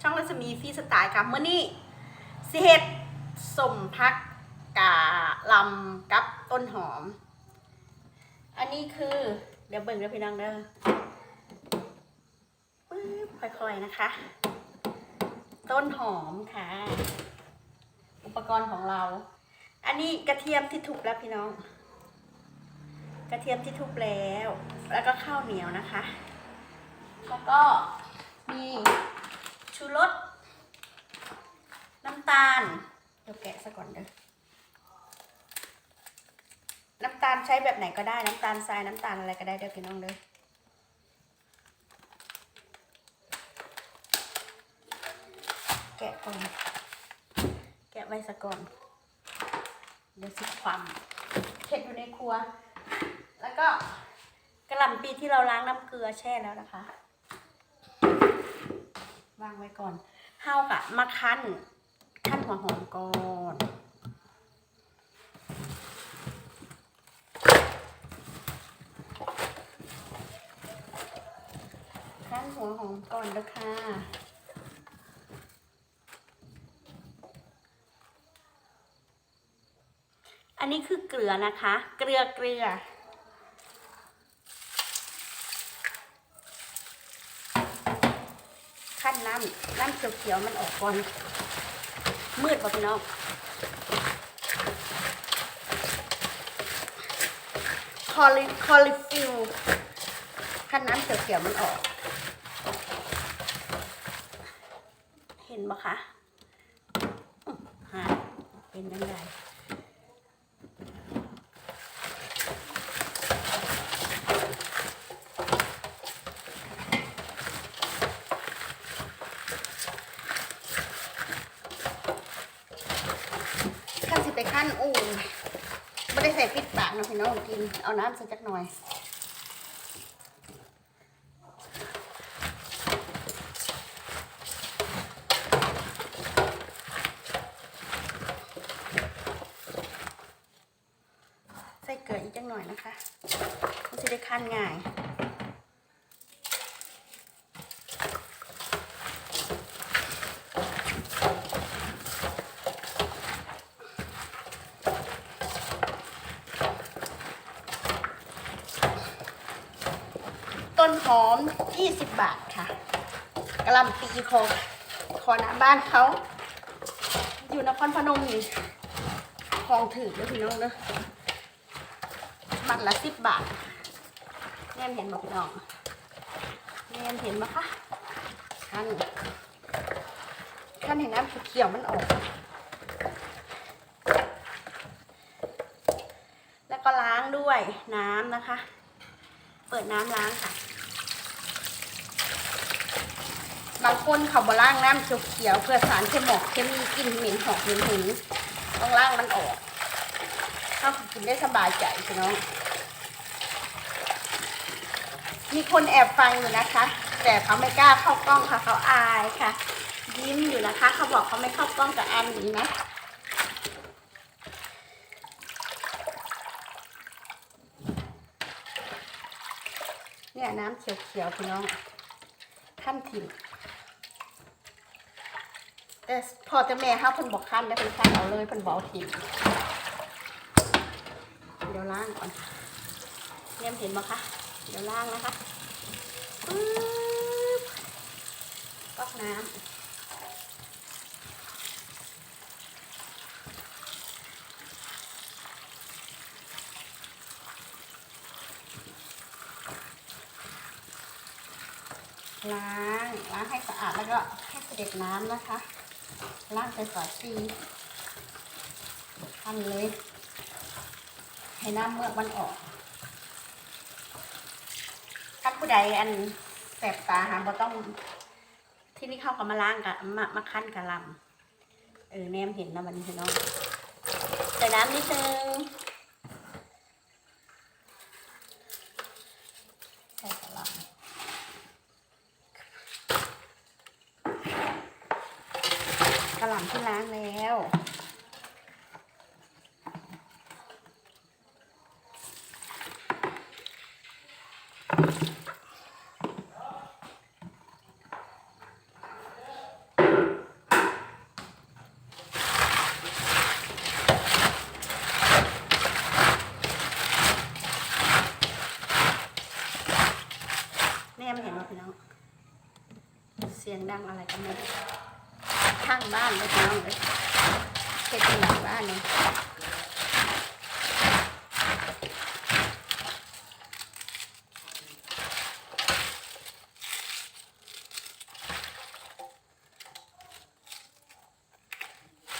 ช่องรัศมีฟีสไตล์ค่ะเมื่อนี้สิเฮ็ดสมพักกาลำกับต้นหอม อันนี้คือเดี๋ยวเบิ่งเด้อพี่น้องเด้อปึ๊บค่อยๆนะคะ ต้นหอมค่ะ อุปกรณ์ของเรา อันนี้กระเทียมที่ทุบแล้วพี่น้อง กระเทียมที่ทุบแล้ว แล้วก็ข้าวเหนียวนะคะ แล้วก็มี ชูรส น้ำตาล เดี๋ยวแกะซะก่อนเด้อน้ำตาลใช้แบบไหนก็ได้ น้ำตาลทรายน้ำตาลอะไรก็ได้เด้อพี่น้องเด้อแกะก่อน แกะไว้ซะก่อน เดี๋ยวสิความเผ็ดอยู่ในครัว แล้วก็กระหล่ำปีที่เราล้างน้ำเกลือแช่แล้วนะคะ วางไว้ก่อนเฮากะมาคั้นคั้นหัวหอมก่อนคั้นหัวหอมก่อนเด้อค่ะอันนี้คือเกลือนะคะ เกลือเกลือ ขั้ น้ำน้ำเขียวๆมันออกก่อน มืดป่ะพี่น้องคอลิคอลิฟิลขั้นน้ำเขียวๆมันออก เห็นปะคะหาเป็นยังไง ขั้นสิไปขั้นอู่ไม่ได้ใส่ปิดปากนะพี่น้องกิน เอาน้ำใส่จักหน่อยใส่เกลืออีกจักหน่อยนะคะ มันจะได้ขั้นง่าย หอม 20 บาทค่ะกระหลำปีคอคอหน้าบ้านเขา อยู่นครพนมนี่คลองถือเลยพี่น้องเนอะมัดละสิบบาทแน่เห็นบอกพี่น้องแน่เห็นไหมคะขั้นขั้นเห็นน้ำเขียวๆมันออก แล้วก็ล้างด้วยน้ำนะคะ เปิดน้ำล้างค่ะ บางคนเขาบล้างน้ำเขียวๆเพื่อสารเคมีเคมีกลิ่นเหม็นหอมเหม็นหืนต้องล้างมันออกถ้ากินได้สบายใจพี่น้อง มีคนแอบฟังอยู่นะคะ แต่เขาไม่กล้าเข้ากล้องค่ะเขาอายค่ะ ยิ้มอยู่นะคะ เขาบอกเขาไม่เข้ากล้องกับอันนี้นะเนี่ยน้ำเขียวๆพี่น้องขั้นถิ่น แต่พอจะแม่ห้าเพิ่นบอกขั้นได้เพิ่นขั้นเอาเลยเพิ่นบอกถิ่นเดี๋ยวล้างก่อนเนี่ยเห็นไหมคะเดี๋ยวล้างนะคะปึ๊บก๊อกน้ำล้างล้างให้สะอาดแล้วก็ให้เสด็จน้ำนะคะ ล้างไปฝาชีทำเลย ให้น้ำเมือกมันออกถ้าผู้ใดอันแสบตาหาบ่ต้อง ที่นี่เข้ากับมาล้างกับมามาคั้นกับลำเออแนมเห็นแล้วมันนี้พี่น้องใส่น้ำนิดนึง ที่ล้างแล้ว แม่ไม่เห็นหรอกพี่น้อง เสียงดังอะไรกันไหม ข้างบ้านเลยน้องเลยเขตหลังบ้านเลย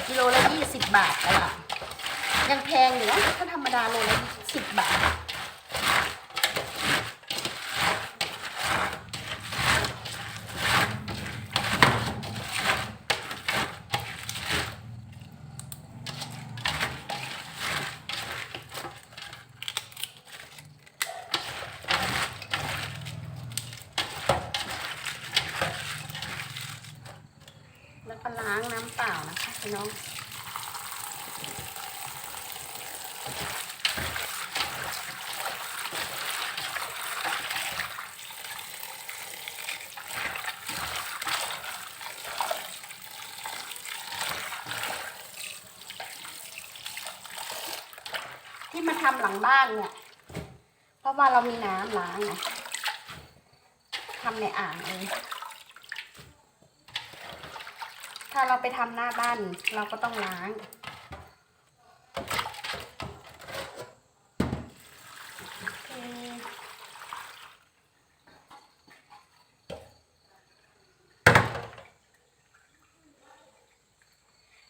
กิโลละยี่สิบบาทตลาดยังแพงอยู่นะถ้าธรรมดาโลละสิบบาท แล้วก็ล้างน้ำเปล่านะคะพี่น้องที่มาทำหลังบ้านเนี่ย เพราะว่าเรามีน้ำล้างไงทำในอ่างเอง ถ้าเราไปทำหน้าบ้านเราก็ต้องล้าง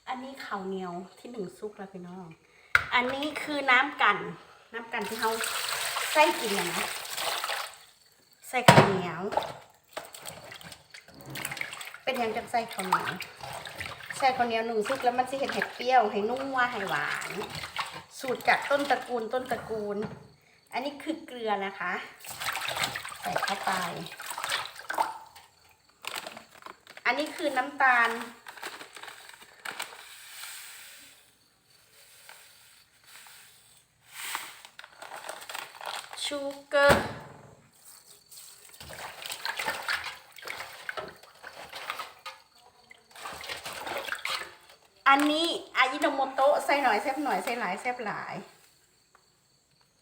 อันนี้ข้าวเหนียวที่หนึ่งซุกแล้วพี่น้อง อันนี้คือน้ำกัน น้ำกันที่เขาใส่กินนะนะใส่ข้าวเหนียว เป็นยังจะใส่ข้าวเหนียวใส่ข้าวเหนียวหนึ่งซุกแล้วมันจะเห็ดเห็ดเปรี้ยวให้นุ่มว่าให้หวาน สูตรจากต้นตระกูลต้นตระกูล อันนี้คือเกลือนะคะ ใส่เข้าไป อันนี้คือน้ำตาลชูเกอร์ อันนี้อายิโนโมโตะใส่หน่อยแซ่บหน่อยใส่หลายแซ่บหลาย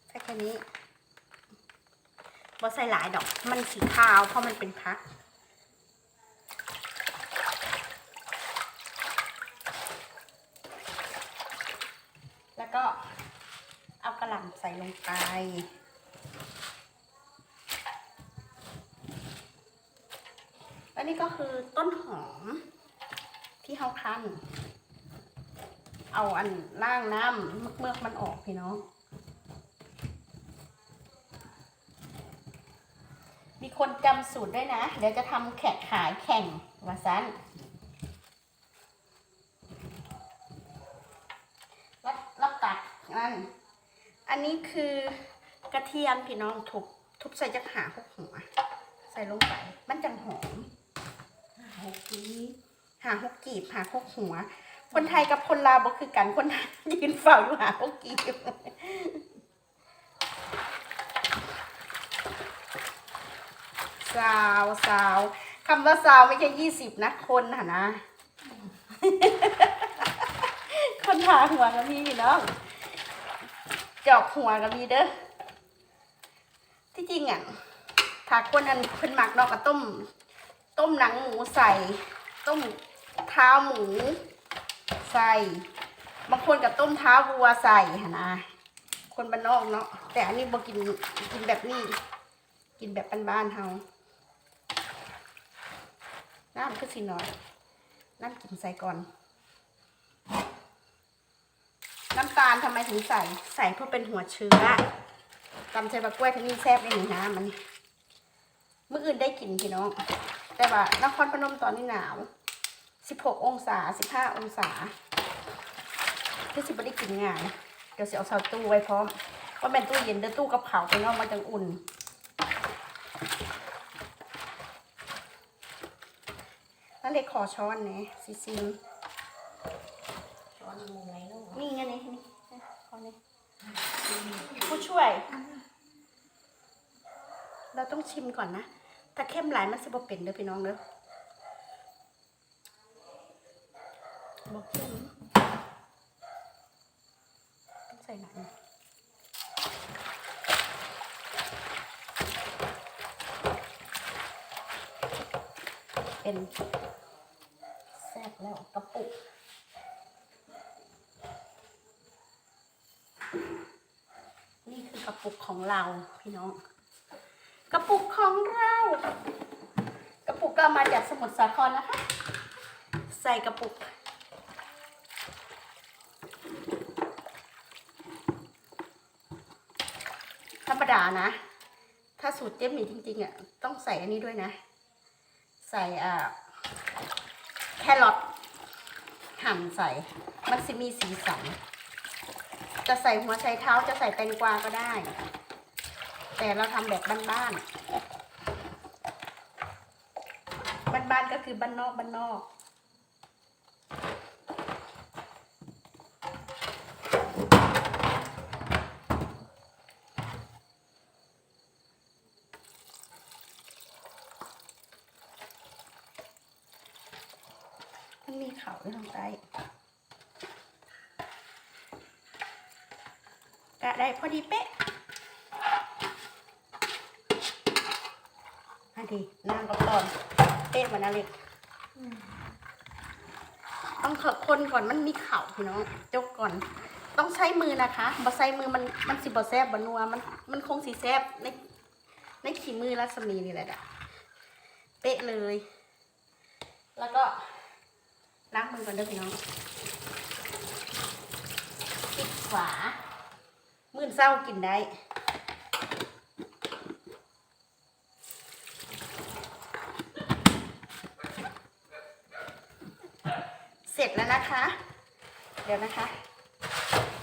ใส่แค่นี้บ่ใส่หลายดอก มันสีขาวเพราะมันเป็นพัก แล้วก็เอากระหล่ำใส่ลงไปแล้วนี่ก็คือต้นหอมที่เขาคั้น เอาอันล่างน้ำเมือกมันออกพี่น้อง มีคนจำสูตรด้วยนะ เดี๋ยวจะทำแข่งขายแข่งวาซันแล้วแล้วตักนั่น อันนี้คือกระเทียมพี่น้องทุบทุบใส่จักหาหกหัว ใส่ลงไป มันจังหอมหกปีหาหกกีบหาหกหัว คนไทยกับคนลาวบ่คือกันคนไทยยืนเฝ้าอยู่หาหกกีสาวสาวคำว่าสาวไม่ใช่ยี่สิบนะคนหะนะ คนหาหัวก็มีพี่น้องจอกหัวก็มีเด้อที่จริงอะถ้าคนนั้นเพิ่นหมักเนอกก็ต้ม ต้มหนังหมูใส่ ต้มเท้าหมู ใส่บางคนกับต้มเท้าวัวใส่หนนะคนบ้านนอกเนาะแต่อันนี้บ่กินกินแบบนี้ กินแบบบ้านๆเฮาน้ำคือสิหน่อยน้ำกินใส่ก่อน น้ำตาลทำไมถึงใส่ใส่เพื่อเป็นหัวเชื้อตำใส่บะกล้วยที่นี่แซ่บเลยนี่นะมันเมื่ออื่นได้กินพี่น้องแต่ว่านครพนมตอนนี้หนาว 16 องศา 15 องศาที่สิบไม่ได้กินง่าย เดี๋ยวสิเอาเสาตู้ไว้พร้อมว่าเป็นตู้เย็นเดี๋ยวตู้กับเขาไปนอกมันจังอุ่นนั่นเลยขอช้อนนี่ยซิซิมช้อนมือไงลูกนี่ไงนี่นี่ขอนี่ผู้ช่วย เราต้องชิมก่อนนะ ถ้าเข้มหลายมันสิบ่เป็นเด้อพี่น้องเด้อ บอกเข้มต้องใส่หนักนะเเป็นแซ่บแล้วกระปุกนี่คือกระปุกของเราพี่น้อง กระปุกของเรา กระปุกก็มาจากสมุทรสาครนะคะ ใส่กระปุกานะ ถ้าสูตรเจ๊หมี่จริงๆอะต้องใส่อันนี้ด้วยนะ ใส่อ่าแครอทหั่นใส่ มันจะมีสีสัน จะใส่หัวไชเท้าจะใส่แตงกวาก็ได้ แต่เราทำแบบบ้านๆ บ้านๆก็คือบ้านนอกบ้านนอก มันมีเขาอยู่ทางใต้กะได้พอดีเป๊ะอันดีนางก็ก่อนเป๊ะเหมือนอะไรต้องขอคนก่อนมันมีเข่าพี่น้องจกก่อน ต้องใช้มือนะคะบ่ใช้มือมันมันสิบ่แซบบนัวมันมันคงสีแซบในในขีมือรัศมีนี่แหละอะเป๊ะเลย แล้วก็ ล้างมือก่อนเด้อพี่น้องปิดฝามื่นเศร้ากินได้เสร็จแล้วนะคะ เดี๋ยวนะคะ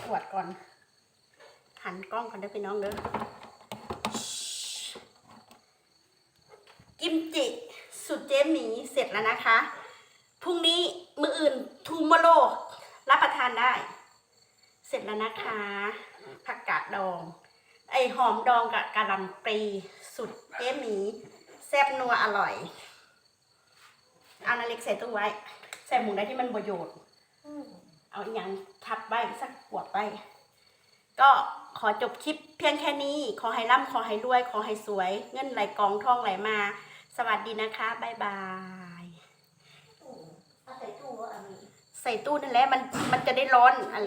ตรวจก่อน หันกล้องก่อนเด้อพี่น้องเด้อกิมจิสุดเจมีเสร็จแล้วนะคะ พรุ่งนี้มืออื่นทูมโลรับประทานได้ เสร็จแล้วนะคะ ผักกาดดอง ไอหอมดองกับกะหล่ำปลีสุดเจ๊หมีแซ่บนัวอร่อยเอานาเล็กใส่ตู้ไว้ ใส่หมูได้ที่มันประโยชน์เอาอย่างทับไว้สักขวดไว้ก็ขอจบคลิปเพียงแค่นี้ ขอให้ร่ำขอให้รวย ขอให้สวย เงินไหลกองทองไหลมา สวัสดีนะคะ บ๊ายบาย ตู้เอาใส่ตู้ว่าอันนี้ ใส่ตู้นั่นแหละมันมันจะได้ร้อนอะไร